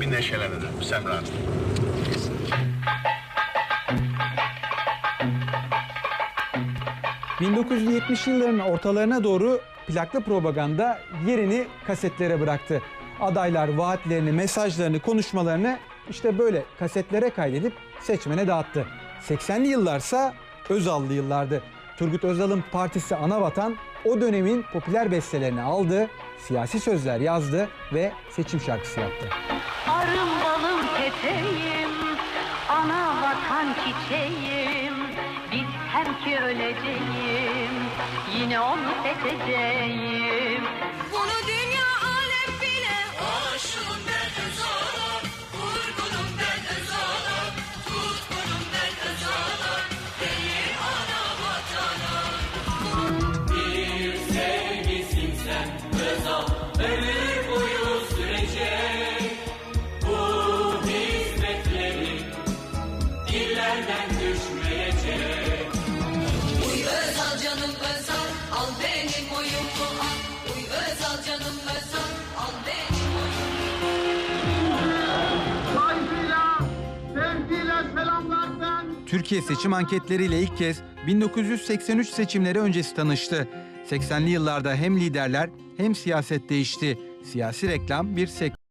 Bir neşelenelim Semra Hanım. 1970 yılların ortalarına doğru plaklı propaganda yerini kasetlere bıraktı. Adaylar vaatlerini, mesajlarını, konuşmalarını işte böyle kasetlere kaydedip seçmene dağıttı. 80'li yıllarsa Özallı yıllardı. Turgut Özal'ın partisi Anavatan o dönemin popüler bestelerini aldı, siyasi sözler yazdı ve seçim şarkısı yaptı. Arım balım peteğim, ana vatan çiçeğim. Bilsem ki öleceğim, yine onu seçeceğim. Bunu dünya Uy Özal canım Özal Al benim oyumu al Uy Özal canım Özal Al benim oyumu Türkiye seçim anketleriyle ilk kez 1983 seçimleri öncesi tanıştı. 80'li yıllarda hem liderler hem siyaset değişti. Siyasi reklam bir sektör